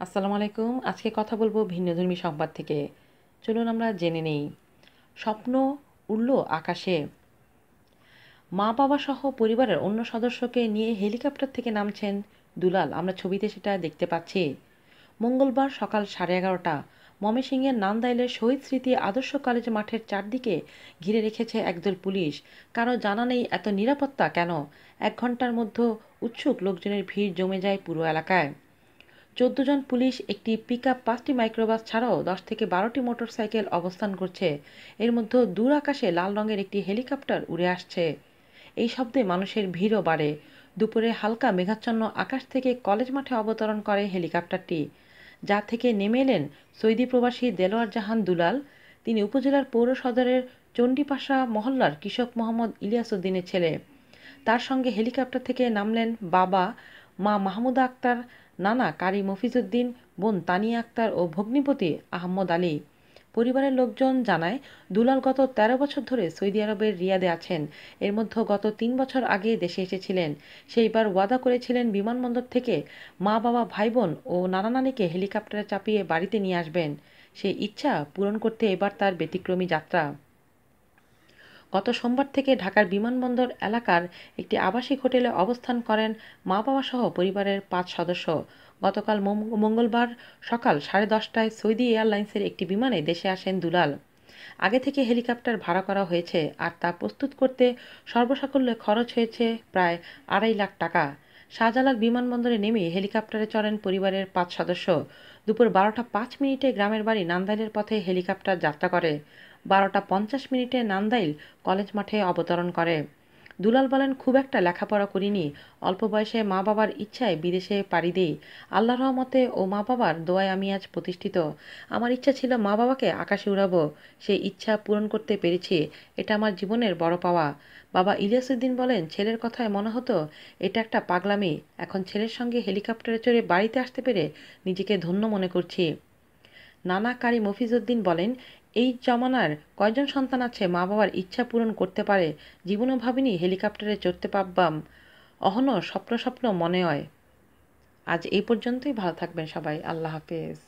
আসসালামু আলাইকুম। আজকে কথা বলব ভিন্নধর্মী সংবাদ থেকে। চলুন আমরা জেনে নেই। স্বপ্ন উড়ল আকাশে। মা বাবা সহ পরিবারের অন্য সদস্যকে নিয়ে হেলিকপ্টার থেকে নামছেন দুলাল। আমরা ছবিতে সেটা দেখতে পাচ্ছি। মঙ্গলবার সকাল সাড়ে এগারোটা, ময়মনসিংহের নান্দাইলের শহীদ স্মৃতি আদর্শ কলেজ মাঠের চারদিকে ঘিরে রেখেছে একদল পুলিশ। কারও জানা নেই এত নিরাপত্তা কেন? এক ঘণ্টার মধ্যে উৎসুক লোকজনের ভিড় জমে যায় পুরো এলাকায়। চোদ্দ জন পুলিশ একটি পিক আপ পাঁচটি মাইক্রোবাস ছাড়াও দশ থেকে বারোটি মোটরসাইকেল অবস্থান করছে। এর মধ্যে দূর আকাশে লাল রঙের একটি হেলিকপ্টার উড়ে আসছে। এই শব্দে মানুষের ভিড়ও বাড়ে। দুপুরে হালকা মেঘাচ্ছন্ন আকাশ থেকে কলেজ মাঠে অবতরণ করে হেলিকপ্টারটি, যা থেকে নেমে এলেন সৌদি প্রবাসী দেলোয়ার জাহান দুলাল। তিনি উপজেলার পৌর সদরের চণ্ডীপাশা মহল্লার কৃষক মোহাম্মদ ইলিয়াস উদ্দিনের ছেলে। তার সঙ্গে হেলিকপ্টার থেকে নামলেন বাবা মা মাহমুদা আক্তার নানা কারি মফিজউদ্দিন, বোন তানিয়া আক্তার ও ভগ্নিপতি আহম্মদ আলী। পরিবারের লোকজন জানায়, দুলাল গত ১৩ বছর ধরে সৌদি আরবের রিয়াদে আছেন। এর মধ্যে গত তিন বছর আগে দেশে এসেছিলেন। সেইবার ওয়াদা করেছিলেন বিমানবন্দর থেকে মা, বাবা ভাই বোন ও নানা নানিকে হেলিকপ্টারে চাপিয়ে বাড়িতে নিয়ে আসবেন। সেই ইচ্ছা পূরণ করতে এবার তার ব্যতিক্রমী যাত্রা। গত সোমবার থেকে ঢাকার বিমানবন্দর এলাকার একটি আবাসিক হোটেলে অবস্থান করেন মা বাবা সহ পরিবারের পাঁচ সদস্য। গতকাল মঙ্গলবার সকাল সাড়ে দশটায় সৌদি এয়ারলাইন্সের একটি বিমানে দেশে আসেন দুলাল। আগে থেকে হেলিকপ্টার ভাড়া করা হয়েছে আর তা প্রস্তুত করতে সর্বসাকল্যে খরচ হয়েছে প্রায় আড়াই লাখ টাকা। শাহজালাল বিমানবন্দরে নেমে হেলিকপ্টারে চড়েন পরিবারের পাঁচ সদস্য। দুপুর বারোটা পাঁচ মিনিটে গ্রামের বাড়ি নান্দাইলের পথে হেলিকপ্টার যাত্রা করে। বারোটা পঞ্চাশ মিনিটে নান্দাইল কলেজ মাঠে অবতরণ করে। দুলাল বলেন, খুব একটা লেখাপড়া করিনি। অল্প বয়সে মা বাবার ইচ্ছায় বিদেশে পাড়ি দেই। আল্লাহ রহমতে ও মা বাবার দোয়ায় আমি আজ প্রতিষ্ঠিত। আমার ইচ্ছা ছিল মা বাবাকে আকাশে উড়াবো। সেই ইচ্ছা পূরণ করতে পেরেছি। এটা আমার জীবনের বড় পাওয়া। বাবা ইলিয়াসুদ্দিন বলেন, ছেলের কথায় মনে হতো, এটা একটা পাগলামি। এখন ছেলের সঙ্গে হেলিকপ্টারে চড়ে বাড়িতে আসতে পেরে নিজেকে ধন্য মনে করছি। নানা কারি মফিজউদ্দিন বলেন এই জমানার কয়জন সন্তান আছে মা বাবার ইচ্ছা পূরণ করতে পারে? জীবনও ভাবিনি হেলিকপ্টারে চড়তে পারবাম। অহনো স্বপ্ন স্বপ্ন মনে হয়। আজ এই পর্যন্তই। ভালো থাকবেন সবাই। আল্লাহ হাফেজ।